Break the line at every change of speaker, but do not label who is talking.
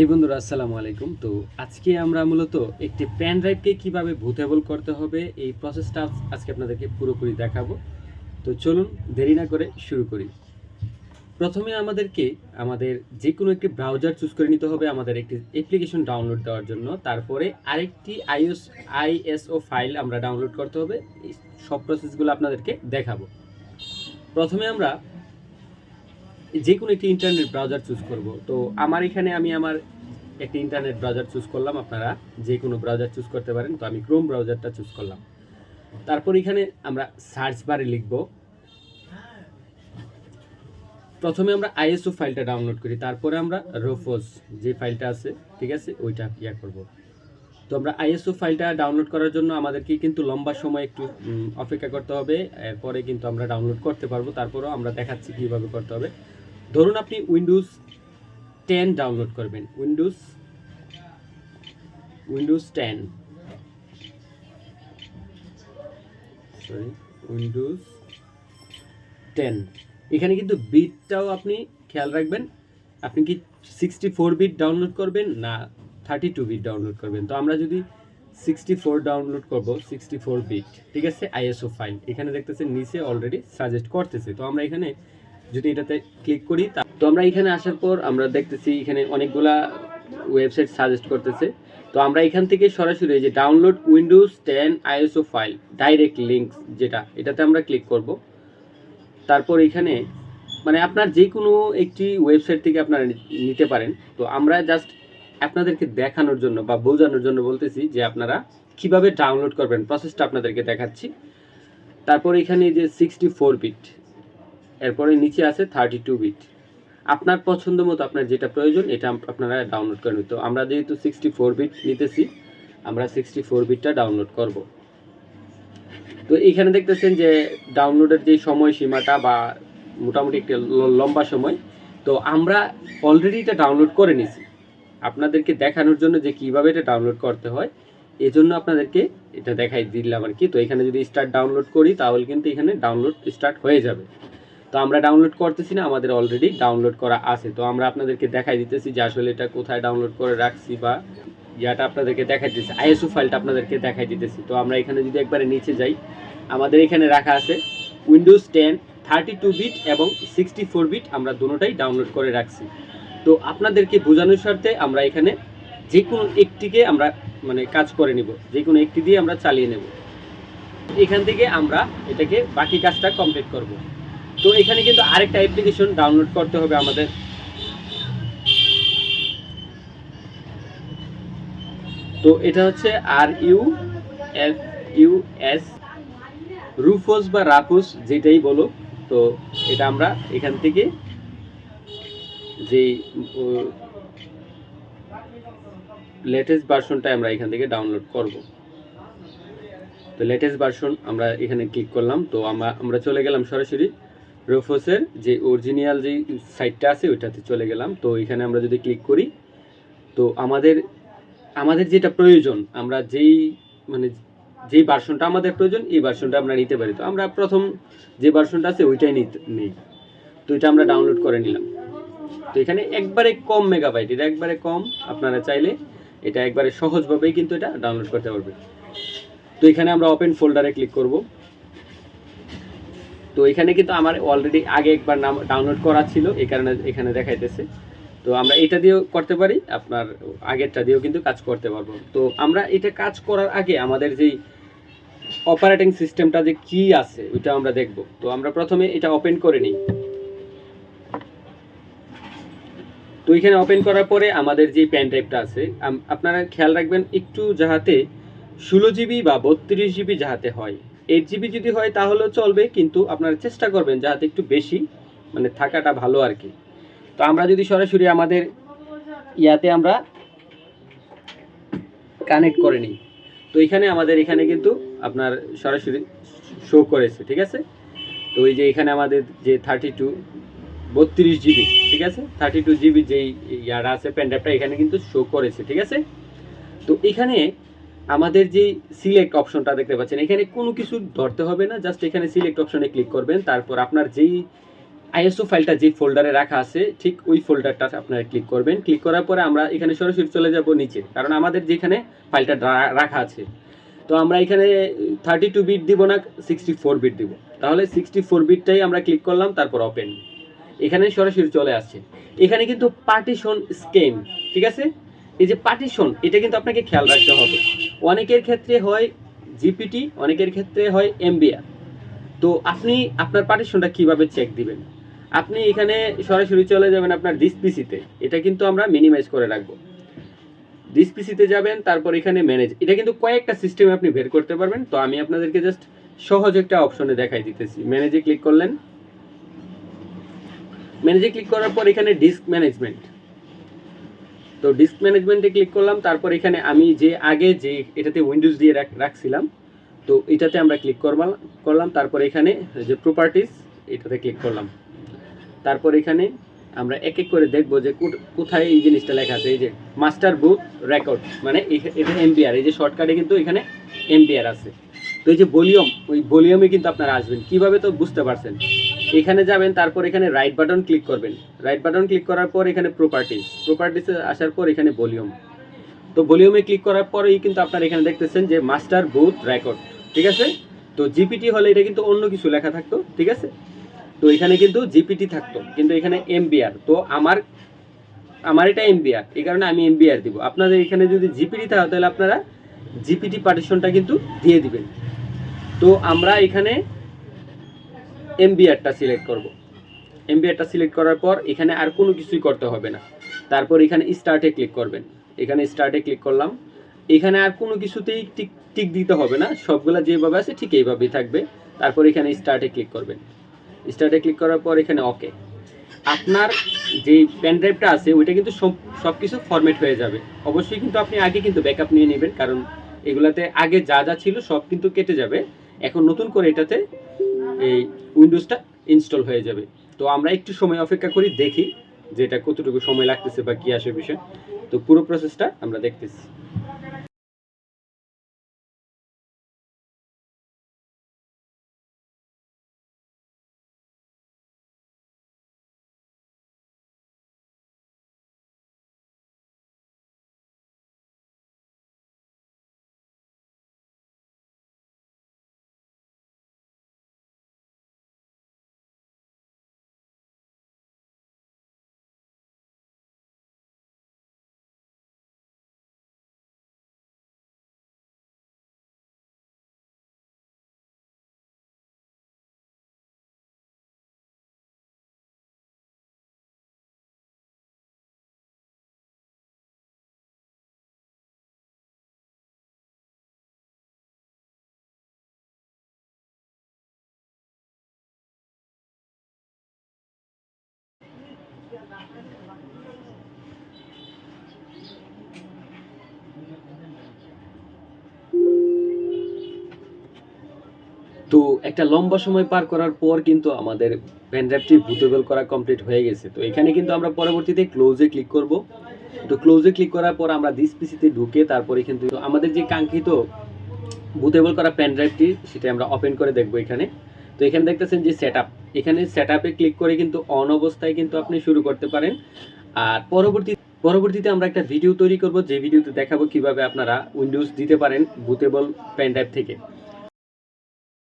এই বন্ধুরা, আসসালামু আলাইকুম। তো আজকে আমরা মূলত একটি পেন ড্রাইভকে কীভাবে বুথেবল করতে হবে, এই প্রসেসটা আজকে আপনাদেরকে পুরোপুরি দেখাবো। তো চলুন, দেরি না করে শুরু করি। প্রথমে আমাদেরকে আমাদের যে কোনো একটি ব্রাউজার চুজ করে নিতে হবে, আমাদের একটি অ্যাপ্লিকেশন ডাউনলোড দেওয়ার জন্য। তারপরে আরেকটি আইএস আইএসও ফাইল আমরা ডাউনলোড করতে হবে। সব প্রসেসগুলো আপনাদেরকে দেখাবো। প্রথমে আমরা যে কোনো একটি ইন্টারনেট ব্রাউজার চুজ করব। তো আমার এখানে আমি আমার একটি ইন্টারনেট ব্রাউজার চুজ করলাম আপনারা। যে কোনো ব্রাউজার চুজ করতে পারেন। তো আমি ক্রোম ব্রাউজারটা চুজ করলাম। তারপর এখানে আমরা সার্চ বারে লিখব। প্রথমে আমরা আইএসও ফাইলটা ডাউনলোড করি। তারপরে আমরা রোফোস যে ফাইলটা আছে, ঠিক আছে, ওইটা ইয়া করব। তো আমরা আইএসও ফাইলটা ডাউনলোড করার জন্য আমাদেরকে কিন্তু লম্বা সময় একটু অপেক্ষা করতে হবে। এরপরে কিন্তু আমরা ডাউনলোড করতে পারব। তারপরেও আমরা দেখাচ্ছি কীভাবে করতে হবে। ধরুন আপনি উইন্ডোজ টেন ডাউনলোড করবেন। Windows Windows ten sorry Windows ten এখানে কিন্তু বিটটাও আপনি খেয়াল রাখবেন। আপনি কি সিক্সটি ফোর বিট ডাউনলোড করবেন না থার্টি টু বিট ডাউনলোড করবেন? তো আমরা যদি সিক্সটি ফোর ডাউনলোড করব সিক্সটি ফোর বিট ঠিক আছে? আইএসও ফাইল এখানে দেখতেছেন, নিচে অলরেডি সাজেস্ট করতেছে। তো আমরা এখানে যদি এটাতে ক্লিক করি তো আমরা এখানে আসার পর আমরা দেখতেছি এখানে অনেকগুলা ওয়েবসাইট সাজেস্ট করতেছে। তো আমরা এখান থেকে সরাসরি যে download Windows ten ISO file direct link যেটা, এটাতে আমরা ক্লিক করব। তারপর এখানে মানে আপনার যে কোনো একটি ওয়েবসাইট থেকে আপনারা নিতে পারেন। তো আমরা জাস্ট আপনাদেরকে দেখানোর জন্য বা বোঝানোর জন্য বলতেছি যে আপনারা কীভাবে ডাউনলোড করবেন প্রসেসটা আপনাদেরকে দেখাচ্ছি। তারপর এখানে যে সিক্সটি ফোর বিট এরপরে নিচে আছে থার্টি টু বিট আপনার পছন্দ মতো আপনার যেটা প্রয়োজন, এটা আপনারা ডাউনলোড করে নিতে আমরা যেহেতু সিক্সটি ফোর বিট নিতেছি, আমরা সিক্সটি ফোর বিটটা ডাউনলোড করব। তো এখানে দেখতেছেন যে ডাউনলোডের যে সময়সীমাটা বা মোটামুটি একটা লম্বা সময়, তো আমরা অলরেডি এটা ডাউনলোড করে নিছি। আপনাদেরকে দেখানোর জন্য যে কীভাবে এটা ডাউনলোড করতে হয় এই জন্য আপনাদেরকে এটা দেখাই দিলাম আর কি। তো এখানে যদি স্টার্ট ডাউনলোড করি, তাহলে কিন্তু এখানে ডাউনলোড স্টার্ট হয়ে যাবে। তো আমরা ডাউনলোড করতেছি না, আমাদের অলরেডি ডাউনলোড করা আছে। তো আমরা আপনাদেরকে দেখাই দিতেছি যে আসলে এটা কোথায় ডাউনলোড করে রাখছি বা ইয়াটা আপনাদেরকে দেখাই দিতেছি। আইএসও ফাইলটা আপনাদেরকে দেখাই দিতেছি। তো আমরা এখানে যদি একবারে নিচে যাই, আমাদের এখানে রাখা আছে Windows ten thirty two bit এবং সিক্সটি ফোর বিট আমরা দুটোটাই ডাউনলোড করে রাখছি। তো আপনাদেরকে বোঝানোর স্বার্থে আমরা এখানে যে কোনো একটিকে আমরা মানে কাজ করে নিব যে কোনো একটি দিয়ে আমরা চালিয়ে নেব। এখান থেকে আমরা এটাকে বাকি কাজটা কমপ্লিট করব। তো এখানে কিন্তু আরেকটা অ্যাপ্লিকেশন ডাউনলোড করতে হবে আমাদের। তো এটা হচ্ছে R U F U S Rufus বা রাফুস যেটাই বলো, তো এটা আমরা এখান থেকে যে লেটেস্ট ভার্সনটা আমরা এখান থেকে ডাউনলোড করব। তো লেটেস্ট ভার্সন আমরা এখানে ক্লিক করলাম, তো আমরা আমরা চলে গেলাম সরাসরি। রোফোসের যে অরিজিনাল যে সাইটটা আছে, ওইটাতে চলে গেলাম। তো এখানে আমরা যদি ক্লিক করি, তো আমাদের আমাদের যেটা প্রয়োজন, আমরা যেই মানে যেই ভার্সনটা আমাদের প্রয়োজন, এই ভার্সনটা আমরা নিতে পারি। তো আমরা প্রথম যে ভার্সনটা আছে, ওইটাই নেই। তো এটা আমরা ডাউনলোড করে নিলাম। তো এখানে একবারে কম মেগাবাইট এটা একবারে কম, আপনারা চাইলে এটা একবারে সহজভাবেই কিন্তু এটা ডাউনলোড করতে পারবে তো এখানে আমরা ওপেন ফোল্ডারে ক্লিক করব। তো এখানে কিন্তু আমার অলরেডি আগে একবার নাম ডাউনলোড করা ছিল এই কারণে এখানে দেখাইতেছে। তো আমরা এটা দিয়েও করতে পারি, আপনার আগেরটা দিয়েও কিন্তু কাজ করতে পারব। তো আমরা এটা কাজ করার আগে আমাদের যেই অপারেটিং সিস্টেমটা যে কি আছে, ওইটা আমরা দেখব। তো আমরা প্রথমে এটা ওপেন করে নিই। তো এখানে ওপেন করার পরে আমাদের যে প্যান টাইপটা আছে আপনারা খেয়াল রাখবেন, একটু যাহাতে ষোলো জিবি বা বত্রিশ জিবি যাহাতে হয় এইট জিবি যদি হয় তাহলেও চলবে, কিন্তু আপনারা চেষ্টা করবেন যাহাতে একটু বেশি মানে থাকাটা ভালো আর কি। তো আমরা যদি সরাসরি আমাদের ইয়াতে আমরা কানেক্ট করে নিই। তো এখানে আমাদের এখানে কিন্তু আপনার সরাসরি শো করেছে, ঠিক আছে? তো ওই যে এখানে আমাদের যে থার্টি টু বত্রিশ জিবি, ঠিক আছে? থার্টি টু জিবি যেই ইয়ার আছে প্যান্ডাপটা এখানে কিন্তু শো করেছে, ঠিক আছে? তো এখানে আমাদের যে সিলেক্ট অপশনটা দেখতে পাচ্ছেন, এখানে কোনো কিছু ধরতে হবে না জাস্ট এখানে সিলেক্ট অপশনে ক্লিক করবেন, তারপর আপনার যেই আইএসও ফাইলটা যে ফোল্ডারে রাখা আছে, ঠিক ওই ফোল্ডারটা আপনারা ক্লিক করবেন ক্লিক করার পরে আমরা এখানে সরাসরি চলে যাব নিচে, কারণ আমাদের যেখানে ফাইলটা রাখা আছে। তো আমরা এখানে থার্টি টু বিট দিব না সিক্সটি ফোর বিট দিব। তাহলে সিক্সটি ফোর বিটটাই আমরা ক্লিক করলাম, তারপর ওপেন এখানে সরাসরি চলে আসছে। এখানে কিন্তু পার্টিশন স্কেম ঠিক আছে? এই যে পার্টিশন এটা কিন্তু আপনাকে খেয়াল রাখতে হবে। অনেকের ক্ষেত্রে হয় জিপিটি, অনেকের ক্ষেত্রে হয় এমবিআর। তো আপনি আপনার পার্টিশনটা কীভাবে চেক দিবেন? আপনি এখানে সরাসরি চলে যাবেন আপনার দিস পিসিতে এটা কিন্তু আমরা মিনিমাইজ করে রাখব। দিস পিসিতে যাবেন, তারপর এখানে ম্যানেজ এটা কিন্তু কয়েকটা সিস্টেমে আপনি বের করতে পারবেন। তো আমি আপনাদেরকে জাস্ট সহজ একটা অপশনে দেখাই দিতেছি। ম্যানেজে ক্লিক করলেন। ম্যানেজে ক্লিক করার পর এখানে ডিস্ক ম্যানেজমেন্ট তো ডিস্ক ম্যানেজমেন্টে ক্লিক করলাম, তারপর এখানে আমি যে আগে যে এটাতে উইন্ডোজ দিয়ে রাখছিলাম, তো এটাতে আমরা ক্লিক করলাম করলাম, তারপর এখানে যে প্রপার্টিস এটাতে ক্লিক করলাম। তারপর এখানে আমরা এক এক করে দেখব যে কোথায় এই জিনিসটা লেখা আছে, এই যে মাস্টার বুথ রেকর্ড মানে এটা এমবিআর এই যে শর্টকাটে কিন্তু এখানে এমবিআর আছে। তো এই যে ভলিউম ওই ভলিউমে কিন্তু আপনারা আসবেন। কীভাবে তো বুঝতে পারছেন? এখানে যাবেন, তারপর এখানে রাইট বাটন ক্লিক করবেন। রাইট বাটন ক্লিক করার পর এখানে প্রপার্টিস প্রপার্টিসে আসার পর এখানে ভলিউম তো ভলিউমে ক্লিক করার পরেই কিন্তু আপনারা এখানে দেখতেছেন যে মাস্টার বুথ রেকর্ড ঠিক আছে? তো জিপিটি হলে এটা কিন্তু অন্য কিছু লেখা থাকতো, ঠিক আছে? তো এখানে কিন্তু জিপিটি থাকতো, কিন্তু এখানে এমবিআর তো আমার আমার এটা এমবিআর এই কারণে আমি এমবিআর দিব। আপনাদের এখানে যদি জিপিটি থাকে, তাহলে আপনারা জিপিটি পার্টিশনটা কিন্তু দিয়ে দিবেন। তো আমরা এখানে এমবিআরটা সিলেক্ট করব। এমবিআরটা সিলেক্ট করার পর এখানে আর কোনো কিছুই করতে হবে না। তারপর এখানে স্টার্টে ক্লিক করবেন। এখানে স্টার্টে ক্লিক করলাম। এখানে আর কোনো কিছুতেই টিক টিক দিতে হবে না। সবগুলা যেভাবে আছে ঠিক এইভাবেই থাকবে। তারপর এখানে স্টার্টে ক্লিক করবেন। স্টার্টে ক্লিক করার পর এখানে ওকে আপনার যে পেন ড্রাইভটা আছে, ওইটা কিন্তু সব কিছু ফরম্যাট হয়ে যাবে। অবশ্যই কিন্তু আপনি আগে কিন্তু ব্যাকআপ নিয়ে নেবেন। কারণ এগুলাতে আগে যা যা ছিল সব কিন্তু কেটে যাবে। এখন নতুন করে এটাতে এই উইন্ডোজটা ইনস্টল হয়ে যাবে। তো আমরা একটু সময় অপেক্ষা করি, দেখি যে এটা কতটুকু সময় লাগতেছে বা কী আসে বিষয়। তো পুরো প্রসেসটা আমরা দেখতেছি। তো একটা লম্বা সময় পার করার পর কিন্তু আমাদের পেন ড্রাইভটি বুটেবল করা কমপ্লিট হয়ে গেছে। তো এখানে কিন্তু আমরা পরবর্তীতে ক্লোজে ক্লিক করব। তো ক্লোজে ক্লিক করার পর আমরা দিস পিসিতে ঢুকে তারপরে কিন্তু আমাদের যে কাঙ্ক্ষিত বুটেবল করা পেন ড্রাইভটি সেটা আমরা ওপেন করে দেখব এখানে। তো এখানে দেখতেছেন যে সেট এখানে সেট ক্লিক করে কিন্তু অন অবস্থায় কিন্তু আপনি শুরু করতে পারেন। আর পরবর্তী পরবর্তীতে আমরা একটা ভিডিও তৈরি করব। যে ভিডিওতে দেখাবো কীভাবে আপনারা উইন্ডোজ দিতে পারেন বুটেবল পেন ড্রাইভ থেকে।